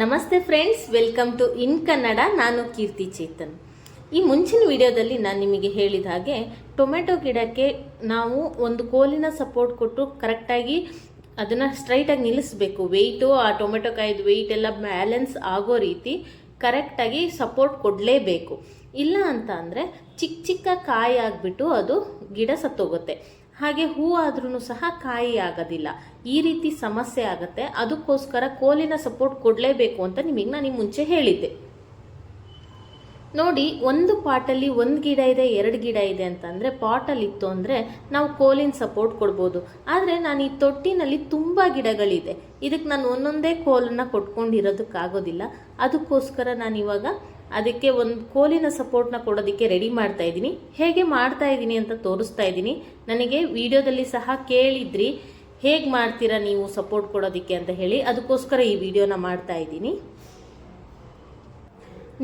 ನಮಸ್ತೆ friends, welcome to in Kannada. ನಾನು ಕೀರ್ತಿ ಚೇತನ್. ಈ ಮುಂಚಿನ ವಿಡಿಯೋದಲ್ಲಿ ನಾನು ನಿಮಗೆ ಹೇಳಿದ ಹಾಗೆ ಟೊಮೆಟೊ ಗಿಡಕ್ಕೆ ನಾವು ಒಂದು ಕೋಲಿನ ಸಪೋರ್ಟ್ ಕೊಟ್ಟು ಕರೆಕ್ಟಾಗಿ ಅದನ್ನು ಸ್ಟ್ರೈಟಾಗಿ ನಿಲ್ಲಿಸಬೇಕು. ವೆಯ್ಟು ಆ ಟೊಮೆಟೊ ಕಾಯ್ದ ವೆಯ್ಟ್ ಎಲ್ಲ ಬ್ಯಾಲೆನ್ಸ್ ಆಗೋ ರೀತಿ ಕರೆಕ್ಟಾಗಿ ಸಪೋರ್ಟ್ ಕೊಡಲೇಬೇಕು. ಇಲ್ಲ ಅಂತ ಅಂದರೆ ಚಿಕ್ಕ ಚಿಕ್ಕ ಕಾಯಿ ಆಗಿಬಿಟ್ಟು ಅದು ಗಿಡ ಸತ್ತೋಗುತ್ತೆ. ಹಾಗೆ ಹೂ ಆದ್ರೂ ಸಹ ಕಾಯಿ ಆಗೋದಿಲ್ಲ. ಈ ರೀತಿ ಸಮಸ್ಯೆ ಆಗುತ್ತೆ. ಅದಕ್ಕೋಸ್ಕರ ಕೋಲಿನ ಸಪೋರ್ಟ್ ಕೊಡಲೇಬೇಕು ಅಂತ ನಿಮಗೆ ನಾನು ಮುಂಚೆ ಹೇಳಿದ್ದೆ. ನೋಡಿ, ಒಂದು ಪಾಟಲ್ಲಿ ಒಂದು ಗಿಡ ಇದೆ, ಎರಡು ಗಿಡ ಇದೆ ಅಂತಂದರೆ ಪಾಟಲ್ಲಿ ಇತ್ತು ಅಂದರೆ ನಾವು ಕೋಲಿನ ಸಪೋರ್ಟ್ ಕೊಡ್ಬೋದು. ಆದರೆ ನಾನು ಈ ತೊಟ್ಟಿನಲ್ಲಿ ತುಂಬ ಗಿಡಗಳಿದೆ. ಇದಕ್ಕೆ ನಾನು ಒಂದೊಂದೇ ಕೋಲನ್ನು ಕೊಟ್ಕೊಂಡಿರೋದಕ್ಕಾಗೋದಿಲ್ಲ. ಅದಕ್ಕೋಸ್ಕರ ನಾನು ಇವಾಗ ಅದಕ್ಕೆ ಒಂದು ಕೋಲಿನ ಸಪೋರ್ಟ್ನ ಕೊಡೋದಕ್ಕೆ ರೆಡಿ ಮಾಡ್ತಾ ಇದ್ದೀನಿ. ಹೇಗೆ ಮಾಡ್ತಾ ಇದ್ದೀನಿ ಅಂತ ತೋರಿಸ್ತಾ ಇದ್ದೀನಿ. ನನಗೆ ವಿಡಿಯೋದಲ್ಲಿ ಸಹ ಕೇಳಿದ್ರಿ, ಹೇಗೆ ಮಾಡ್ತೀರಾ ನೀವು ಸಪೋರ್ಟ್ ಕೊಡೋದಕ್ಕೆ ಅಂತ ಹೇಳಿ. ಅದಕ್ಕೋಸ್ಕರ ಈ ವಿಡಿಯೋನ ಮಾಡ್ತಾ ಇದ್ದೀನಿ.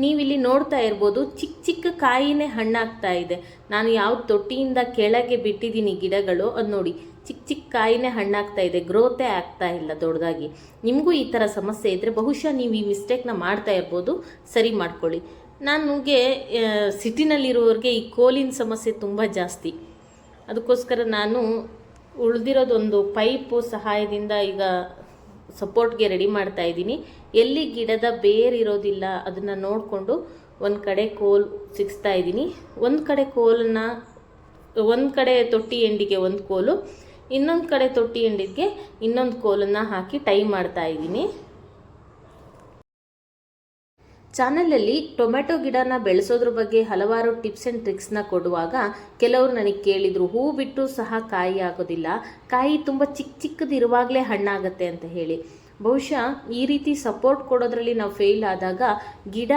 ನೀವಿಲ್ಲಿ ನೋಡ್ತಾ ಇರ್ಬೋದು, ಚಿಕ್ಕ ಚಿಕ್ಕ ಕಾಯಿನೇ ಹಣ್ಣಾಗ್ತಾ ಇದೆ. ನಾನು ಯಾವ ತೊಟ್ಟಿಯಿಂದ ಕೆಳಗೆ ಬಿಟ್ಟಿದ್ದೀನಿ ಗಿಡಗಳು, ಅದು ನೋಡಿ. ಚಿಕ್ಕ ಚಿಕ್ಕ ಕಾಯಿನೇ ಹಣ್ಣಾಗ್ತಾ ಇದೆ ಗ್ರೋತೇ ಆಗ್ತಾ ಇಲ್ಲ ದೊಡ್ಡದಾಗಿ. ನಿಮಗೂ ಈ ಥರ ಸಮಸ್ಯೆ ಇದ್ದರೆ ಬಹುಶಃ ನೀವು ಈ ಮಿಸ್ಟೇಕ್ನ ಮಾಡ್ತಾ ಇರ್ಬೋದು, ಸರಿ ಮಾಡ್ಕೊಳ್ಳಿ. ನನಗೆ ಸಿಟಿನಲ್ಲಿರುವವ್ರಿಗೆ ಈ ಕೋಲಿನ ಸಮಸ್ಯೆ ತುಂಬ ಜಾಸ್ತಿ. ಅದಕ್ಕೋಸ್ಕರ ನಾನು ಉಳಿದಿರೋದೊಂದು ಪೈಪು ಸಹಾಯದಿಂದ ಈಗ ಸಪೋರ್ಟ್ಗೆ ರೆಡಿ ಮಾಡ್ತಾ ಇದ್ದೀನಿ. ಎಲ್ಲಿ ಗಿಡದ ಬೇರಿರೋದಿಲ್ಲ ಅದನ್ನು ನೋಡಿಕೊಂಡು ಒಂದು ಕಡೆ ಕೋಲ್ ಸಿಗಿಸ್ತಾ ಇದ್ದೀನಿ. ಒಂದು ಕಡೆ ಕೋಲನ್ನು, ಒಂದು ಕಡೆ ತೊಟ್ಟಿ ಎಂಡಿಗೆ ಒಂದು ಕೋಲು. ಇನ್ನೊಂದು ಕಡೆ ತೊಟ್ಟಿ ಹಿಂಡಿದ್ಗೆ ಇನ್ನೊಂದು ಕೋಲನ್ನು ಹಾಕಿ ಟೈ ಮಾಡ್ತಾ ಇದ್ದೀನಿ. ಚಾನಲಲ್ಲಿ ಟೊಮೆಟೊ ಗಿಡನ ಬೆಳೆಸೋದ್ರ ಬಗ್ಗೆ ಹಲವಾರು ಟಿಪ್ಸ್ ಆ್ಯಂಡ್ ಟ್ರಿಕ್ಸ್ನ ಕೊಡುವಾಗ ಕೆಲವರು ನನಗೆ ಕೇಳಿದರು, ಹೂ ಬಿಟ್ಟು ಸಹ ಕಾಯಿ ಆಗೋದಿಲ್ಲ, ಕಾಯಿ ತುಂಬ ಚಿಕ್ಕ ಚಿಕ್ಕದಿರುವಾಗಲೇ ಹಣ್ಣಾಗತ್ತೆ ಅಂತ ಹೇಳಿ. ಬಹುಶಃ ಈ ರೀತಿ ಸಪೋರ್ಟ್ ಕೊಡೋದ್ರಲ್ಲಿ ನಾವು ಫೇಲ್ ಆದಾಗ ಗಿಡ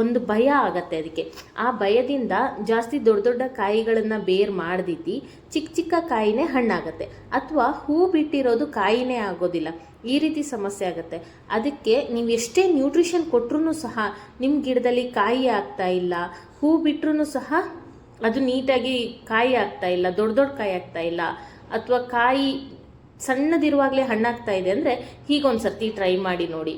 ಒಂದು ಭಯ ಆಗತ್ತೆ ಅದಕ್ಕೆ. ಆ ಭಯದಿಂದ ಜಾಸ್ತಿ ದೊಡ್ಡ ದೊಡ್ಡ ಕಾಯಿಗಳನ್ನು ಬೇರ್ ಮಾಡ್ದಿತಿ ಚಿಕ್ಕ ಚಿಕ್ಕ ಕಾಯಿನೇ ಹಣ್ಣಾಗತ್ತೆ. ಅಥವಾ ಹೂ ಬಿಟ್ಟಿರೋದು ಕಾಯಿನೇ ಆಗೋದಿಲ್ಲ. ಈ ರೀತಿ ಸಮಸ್ಯೆ ಆಗುತ್ತೆ. ಅದಕ್ಕೆ ನೀವು ಎಷ್ಟೇ ನ್ಯೂಟ್ರಿಷನ್ ಕೊಟ್ಟರೂ ಸಹ ನಿಮ್ಮ ಗಿಡದಲ್ಲಿ ಕಾಯಿ ಆಗ್ತಾ ಇಲ್ಲ, ಹೂ ಬಿಟ್ಟರೂ ಸಹ ಅದು ನೀಟಾಗಿ ಕಾಯಿ ಆಗ್ತಾ ಇಲ್ಲ, ದೊಡ್ಡ ದೊಡ್ಡ ಕಾಯಿ ಆಗ್ತಾ ಇಲ್ಲ, ಅಥವಾ ಕಾಯಿ ಸಣ್ಣದಿರುವಾಗಲೇ ಹಣ್ಣಾಗ್ತಾ ಇದೆ ಅಂದರೆ ಹೀಗೊಂದು ಸರ್ತಿ ಟ್ರೈ ಮಾಡಿ ನೋಡಿ.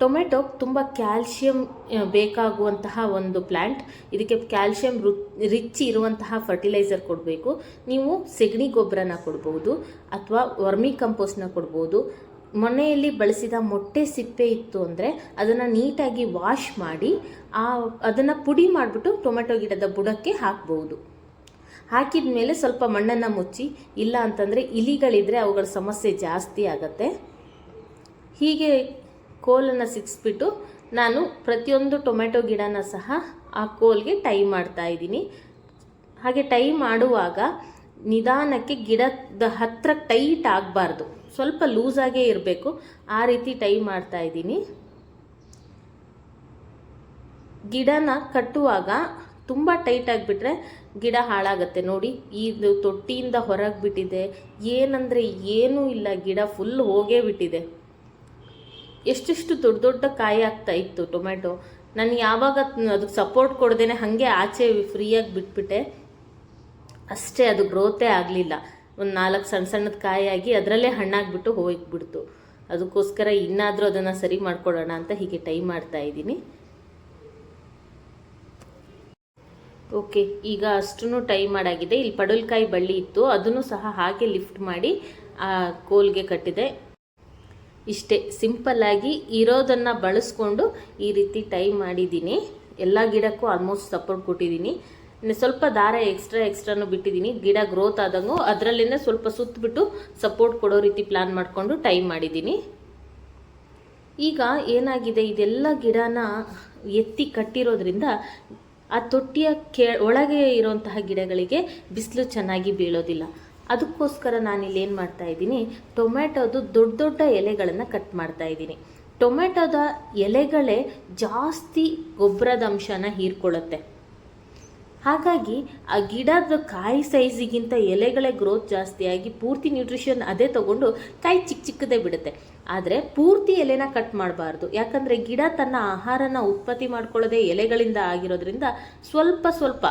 ಟೊಮೆಟೊ ತುಂಬ ಕ್ಯಾಲ್ಶಿಯಂ ಬೇಕಾಗುವಂತಹ ಒಂದು ಪ್ಲ್ಯಾಂಟ್ ಇದಕ್ಕೆ ಕ್ಯಾಲ್ಶಿಯಂ ರಿಚ್ ಇರುವಂತಹ ಫರ್ಟಿಲೈಸರ್ ಕೊಡಬೇಕು. ನೀವು ಸೆಗಣಿ ಗೊಬ್ಬರನ ಕೊಡ್ಬೋದು ಅಥವಾ ವರ್ಮಿ ಕಂಪೋಸ್ಟ್ನ ಕೊಡ್ಬೋದು. ಮನೆಯಲ್ಲಿ ಬಳಸಿದ ಮೊಟ್ಟೆ ಸಿಪ್ಪೆ ಇತ್ತು ಅಂದರೆ ಅದನ್ನು ನೀಟಾಗಿ ವಾಶ್ ಮಾಡಿ, ಆ, ಅದನ್ನು ಪುಡಿ ಮಾಡಿಬಿಟ್ಟು ಟೊಮೆಟೊ ಗಿಡದ ಬುಡಕ್ಕೆ ಹಾಕ್ಬೋದು. ಹಾಕಿದ ಮೇಲೆ ಸ್ವಲ್ಪ ಮಣ್ಣನ್ನು ಮುಚ್ಚಿ, ಇಲ್ಲ ಅಂತಂದರೆ ಇಲಿಗಳಿದ್ರೆ ಅವುಗಳ ಸಮಸ್ಯೆ ಜಾಸ್ತಿ ಆಗತ್ತೆ. ಹೀಗೆ ಕೋಲನ್ನು ಸಿಕ್ಸ್ಬಿಟ್ಟು ನಾನು ಪ್ರತಿಯೊಂದು ಟೊಮೆಟೊ ಗಿಡನ ಸಹ ಆ ಕೋಲ್ಗೆ ಟೈ ಮಾಡ್ತಾ ಇದ್ದೀನಿ. ಹಾಗೆ ಟೈ ಮಾಡುವಾಗ ನಿಧಾನಕ್ಕೆ ಗಿಡದ ಹತ್ರ ಟೈಟ್ ಆಗಬಾರ್ದು. ಸ್ವಲ್ಪ ಲೂಸಾಗೇ ಇರಬೇಕು. ಆ ರೀತಿ ಟೈ ಮಾಡ್ತಾ ಇದ್ದೀನಿ. ಗಿಡನ ಕಟ್ಟುವಾಗ ತುಂಬ ಟೈಟ್ ಆಗಿಬಿಟ್ರೆ ಗಿಡ ಹಾಳಾಗತ್ತೆ. ನೋಡಿ, ಇದು ತೊಟ್ಟಿಯಿಂದ ಹೊರಗೆ ಬಿಟ್ಟಿದೆ ಏನಂದರೆ ಏನೂ ಇಲ್ಲ. ಗಿಡ ಫುಲ್ ಹೋಗೇ ಬಿಟ್ಟಿದೆ. ಎಷ್ಟೆಷ್ಟು ದೊಡ್ಡ ದೊಡ್ಡ ಕಾಯಿ ಆಗ್ತಾ ಇತ್ತು ಟೊಮೆಟೊ ನಾನು ಯಾವಾಗ ಅದಕ್ಕೆ ಸಪೋರ್ಟ್ ಕೊಡ್ದೇನೆ ಹಾಗೆ ಆಚೆ ಫ್ರೀಯಾಗಿ ಬಿಟ್ಬಿಟ್ಟೆ. ಅಷ್ಟೇ ಅದು ಗ್ರೋತೇ ಆಗಲಿಲ್ಲ. ಒಂದು ನಾಲ್ಕು ಸಣ್ಣ ಸಣ್ಣದ ಕಾಯಾಗಿ ಅದರಲ್ಲೇ ಹಣ್ಣಾಗ್ಬಿಟ್ಟು ಹೋಗಿಬಿಡ್ತು. ಅದಕ್ಕೋಸ್ಕರ ಇನ್ನಾದರೂ ಅದನ್ನು ಸರಿ ಮಾಡ್ಕೊಳ್ಳೋಣ ಅಂತ ಹೀಗೆ ಟೈ ಮಾಡ್ತಾ ಇದ್ದೀನಿ. ಓಕೆ ಈಗ ಅಷ್ಟೂ ಟೈ ಮಾಡಾಗಿದೆ. ಇಲ್ಲಿ ಪಡಲ್ಕಾಯಿ ಬಳ್ಳಿ ಇತ್ತು. ಅದನ್ನು ಸಹ ಹಾಗೆ ಲಿಫ್ಟ್ ಮಾಡಿ, ಆ ಕೋಲ್ಗೆ ಕಟ್ಟಿದೆ. ಇಷ್ಟೇ ಸಿಂಪಲ್ಲಾಗಿ ಇರೋದನ್ನು ಬಳಸ್ಕೊಂಡು ಈ ರೀತಿ ಟೈ ಮಾಡಿದ್ದೀನಿ. ಎಲ್ಲ ಗಿಡಕ್ಕೂ ಆಲ್ಮೋಸ್ಟ್ ಸಪೋರ್ಟ್ ಕೊಟ್ಟಿದ್ದೀನಿ. ಸ್ವಲ್ಪ ದಾರ ಎಕ್ಸ್ಟ್ರಾ ಎಕ್ಸ್ಟ್ರಾನು ಬಿಟ್ಟಿದ್ದೀನಿ. ಗಿಡ ಗ್ರೋತ್ ಆದಂಗೂ ಅದರಲ್ಲೇ ಸ್ವಲ್ಪ ಸುತ್ತಬಿಟ್ಟು ಸಪೋರ್ಟ್ ಕೊಡೋ ರೀತಿ ಪ್ಲ್ಯಾನ್ ಮಾಡಿಕೊಂಡು ಟೈ ಮಾಡಿದ್ದೀನಿ. ಈಗ ಏನಾಗಿದೆ? ಇದೆಲ್ಲ ಗಿಡನ ಎತ್ತಿ ಕಟ್ಟಿರೋದ್ರಿಂದ ಆ ತೊಟ್ಟಿಯ ಕೆ, ಒಳಗೆ ಇರುವಂತಹ ಗಿಡಗಳಿಗೆ ಬಿಸಿಲು ಚೆನ್ನಾಗಿ ಬೀಳೋದಿಲ್ಲ. ಅದಕ್ಕೋಸ್ಕರ ನಾನಿಲ್ಲಿ ಏನು ಮಾಡ್ತಾ ಇದ್ದೀನಿ ಟೊಮೆಟೊದು ದೊಡ್ಡ ದೊಡ್ಡ ಎಲೆಗಳನ್ನು ಕಟ್ ಮಾಡ್ತಾ ಇದ್ದೀನಿ. ಟೊಮೆಟೊದ ಎಲೆಗಳೇ ಜಾಸ್ತಿ ಗೊಬ್ಬರದ ಅಂಶನ ಹೀರ್ಕೊಳ್ಳುತ್ತೆ. ಹಾಗಾಗಿ ಆ ಗಿಡದ ಕಾಯಿ ಸೈಜಿಗಿಂತ ಎಲೆಗಳೇ ಗ್ರೋತ್ ಜಾಸ್ತಿಯಾಗಿ ಪೂರ್ತಿ ನ್ಯೂಟ್ರಿಷನ್ ಅದೇ ತಗೊಂಡು ಕಾಯಿ ಚಿಕ್ಕ ಚಿಕ್ಕದೇ ಬಿಡುತ್ತೆ. ಆದರೆ ಪೂರ್ತಿ ಎಲೆನ ಕಟ್ ಮಾಡಬಾರ್ದು. ಯಾಕಂದರೆ ಗಿಡ ತನ್ನ ಆಹಾರನ ಉತ್ಪತ್ತಿ ಮಾಡ್ಕೊಳ್ಳೋದೇ ಎಲೆಗಳಿಂದ ಆಗಿರೋದ್ರಿಂದ ಸ್ವಲ್ಪ ಸ್ವಲ್ಪ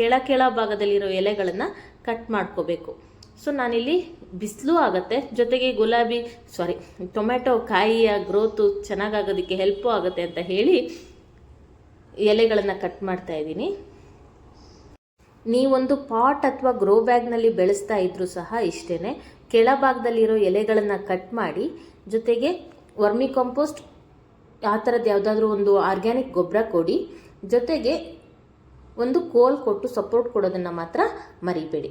ಕೆಳ ಕೆಳ ಭಾಗದಲ್ಲಿರೋ ಎಲೆಗಳನ್ನು ಕಟ್ ಮಾಡ್ಕೋಬೇಕು. ಸೊ ನಾನಿಲ್ಲಿ ಬಿಸಿಲು ಆಗುತ್ತೆ. ಜೊತೆಗೆ ಗುಲಾಬಿ ಸಾರಿ ಟೊಮೆಟೊ ಕಾಯಿಯ ಗ್ರೋತು ಚೆನ್ನಾಗಾಗೋದಕ್ಕೆ ಹೆಲ್ಪು ಆಗುತ್ತೆ ಅಂತ ಹೇಳಿ ಎಲೆಗಳನ್ನು ಕಟ್ ಮಾಡ್ತಾ ಇದ್ದೀನಿ. ನೀವೊಂದು ಪಾಟ್ ಅಥವಾ ಗ್ರೋ ಬ್ಯಾಗ್ನಲ್ಲಿ ಬೆಳೆಸ್ತಾ ಇದ್ರೂ ಸಹ ಇಷ್ಟೇ ಕೆಳಭಾಗದಲ್ಲಿರೋ ಎಲೆಗಳನ್ನು ಕಟ್ ಮಾಡಿ, ಜೊತೆಗೆ ವರ್ಮಿ ಕಾಂಪೋಸ್ಟ್ ಆ ಥರದ್ದು ಯಾವುದಾದ್ರೂ ಒಂದು ಆರ್ಗ್ಯಾನಿಕ್ ಗೊಬ್ಬರ ಕೊಡಿ, ಜೊತೆಗೆ ಒಂದು ಕೋಲ್ ಕೊಟ್ಟು ಸಪೋರ್ಟ್ ಕೊಡೋದನ್ನು ಮಾತ್ರ ಮರಿಬೇಡಿ.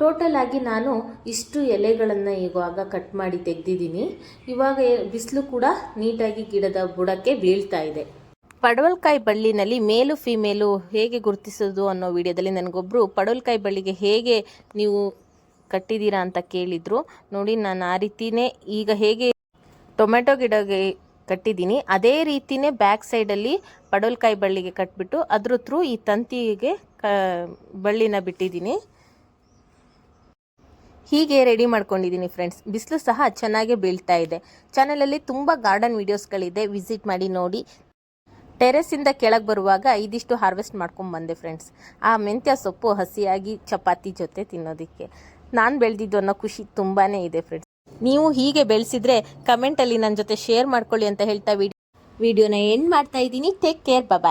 ಟೋಟಲ್ ಆಗಿ ನಾನು ಇಷ್ಟು ಎಲೆಗಳನ್ನು ಇವಾಗ ಕಟ್ ಮಾಡಿ ತೆಗೆದಿದ್ದೀನಿ. ಇವಾಗ ಬಿಸಿಲು ಕೂಡ ನೀಟಾಗಿ ಗಿಡದ ಬುಡಕ್ಕೆ ಬೀಳ್ತಾ ಇದೆ. ಪಡವಲ್ಕಾಯಿ ಬಳ್ಳಿನಲ್ಲಿ ಮೇಲು ಫಿಮೇಲು ಹೇಗೆ ಗುರುತಿಸೋದು ಅನ್ನೋ ವಿಡಿಯೋದಲ್ಲಿ ನನಗೊಬ್ಬರು ಪಡವಲ್ಕಾಯಿ ಬಳ್ಳಿಗೆ ಹೇಗೆ ನೀವು ಕಟ್ಟಿದ್ದೀರಾ ಅಂತ ಕೇಳಿದರು. ನೋಡಿ, ನಾನು ಆ ರೀತಿಯೇ ಈಗ ಹೇಗೆ ಟೊಮೆಟೊ ಗಿಡಗೆ ಕಟ್ಟಿದ್ದೀನಿ. ಅದೇ ರೀತಿಯೇ ಬ್ಯಾಕ್ ಸೈಡಲ್ಲಿ ಪಡವಲ್ಕಾಯಿ ಬಳ್ಳಿಗೆ ಕಟ್ಬಿಟ್ಟು ಅದ್ರ ಥ್ರೂ ಈ ತಂತಿಗೆ ಕ, ಬಳ್ಳಿನ ಬಿಟ್ಟಿದ್ದೀನಿ. ಹೀಗೆ ರೆಡಿ ಮಾಡ್ಕೊಂಡಿದ್ದೀನಿ ಫ್ರೆಂಡ್ಸ್ ಬಿಸಿಲು ಸಹ ಚೆನ್ನಾಗೇ ಬೀಳ್ತಾ ಇದೆ. ಚಾನಲಲ್ಲಿ ತುಂಬ ಗಾರ್ಡನ್ ವೀಡಿಯೋಸ್ಗಳಿದೆ ವಿಸಿಟ್ ಮಾಡಿ ನೋಡಿ. ಟೆರೆಸ್ಸಿಂದ ಕೆಳಗೆ ಬರುವಾಗ ಇದಿಷ್ಟು ಹಾರ್ವೆಸ್ಟ್ ಮಾಡ್ಕೊಂಡು ಬಂದೆ ಫ್ರೆಂಡ್ಸ್ ಆ ಮೆಂತ್ಯ ಸೊಪ್ಪು ಹಸಿಯಾಗಿ ಚಪಾತಿ ಜೊತೆ ತಿನ್ನೋದಕ್ಕೆ. ನಾನು ಬೆಳೆದಿದ್ದು ಅನ್ನೋ ಖುಷಿ ತುಂಬಾ ಇದೆ ಫ್ರೆಂಡ್ಸ್ ನೀವು ಹೀಗೆ ಬೆಳೆಸಿದ್ರೆ ಕಮೆಂಟಲ್ಲಿ ನನ್ನ ಜೊತೆ ಶೇರ್ ಮಾಡ್ಕೊಳ್ಳಿ ಅಂತ ಹೇಳ್ತಾ ವಿಡಿಯೋ ವಿಡಿಯೋನ ಎಂಡ್ ಮಾಡ್ತಾ ಇದ್ದೀನಿ. Take care bye